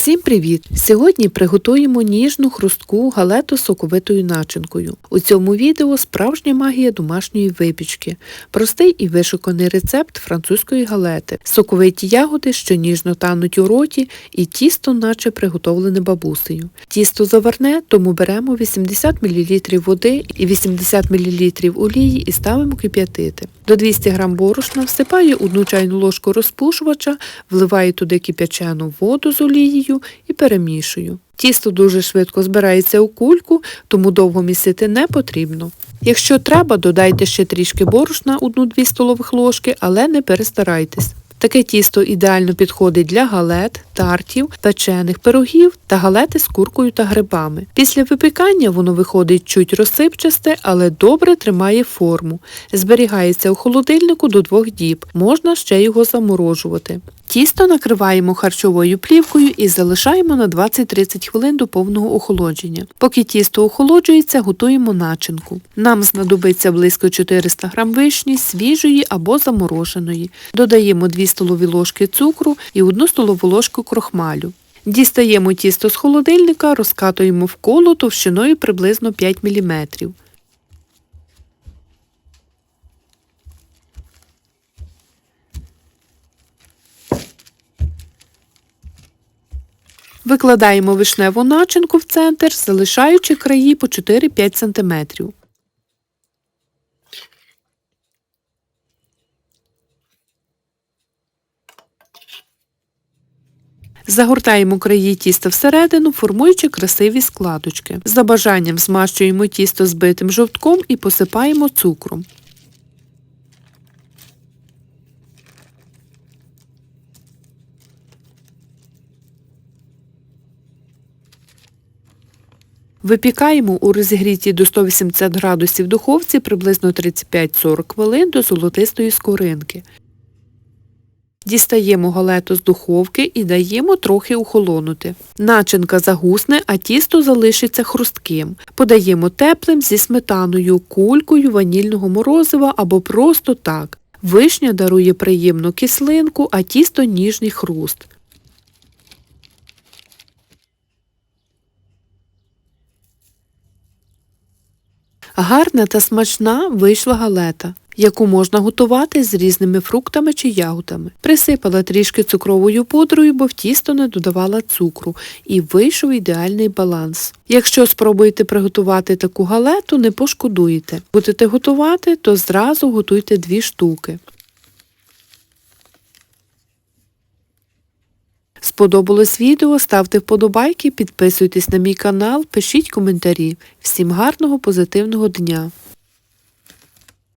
Всім привіт! Сьогодні приготуємо ніжну хрустку галету з соковитою начинкою. У цьому відео справжня магія домашньої випічки, простий і вишуканий рецепт французької галети, соковиті ягоди, що ніжно тануть у роті, і тісто, наче приготовлене бабусею. Тісто заварне, тому беремо 80 мл води і 80 мл олії і ставимо кип'ятити. До 200 г борошна всипаю одну чайну ложку розпушувача, вливаю туди кип'ячену воду з олією і перемішую. Тісто дуже швидко збирається у кульку, тому довго місити не потрібно. Якщо треба, додайте ще трішки борошна 1-2 столових ложки, але не перестарайтесь. Таке тісто ідеально підходить для галет, тартів, печених пирогів та галети з куркою та грибами. Після випікання воно виходить чуть розсипчасте, але добре тримає форму. Зберігається у холодильнику до двох діб, можна ще його заморожувати. Тісто накриваємо харчовою плівкою і залишаємо на 20-30 хвилин до повного охолодження. Поки тісто охолоджується, готуємо начинку. Нам знадобиться близько 400 г вишні, свіжої або замороженої. Додаємо 2 столові ложки цукру і 1 столову ложку крохмалю. Дістаємо тісто з холодильника, розкатуємо в коло товщиною приблизно 5 мм. Викладаємо вишневу начинку в центр, залишаючи краї по 4-5 см. Загортаємо краї тіста всередину, формуючи красиві складочки. За бажанням змащуємо тісто збитим жовтком і посипаємо цукром. Випікаємо у розігрітій до 180 градусів духовці приблизно 35-40 хвилин до золотистої скоринки. Дістаємо галету з духовки і даємо трохи охолонути. Начинка загусне, а тісто залишиться хрустким. Подаємо теплим зі сметаною, кулькою ванільного морозива або просто так. Вишня дарує приємну кислинку, а тісто ніжний хруст. Гарна та смачна вийшла галета, яку можна готувати з різними фруктами чи ягодами. Присипала трішки цукровою пудрою, бо в тісто не додавала цукру, і вийшов ідеальний баланс. Якщо спробуєте приготувати таку галету, не пошкодуєте. Будете готувати, то зразу готуйте дві штуки. Сподобалось відео, ставте вподобайки, підписуйтесь на мій канал, пишіть коментарі. Всім гарного позитивного дня!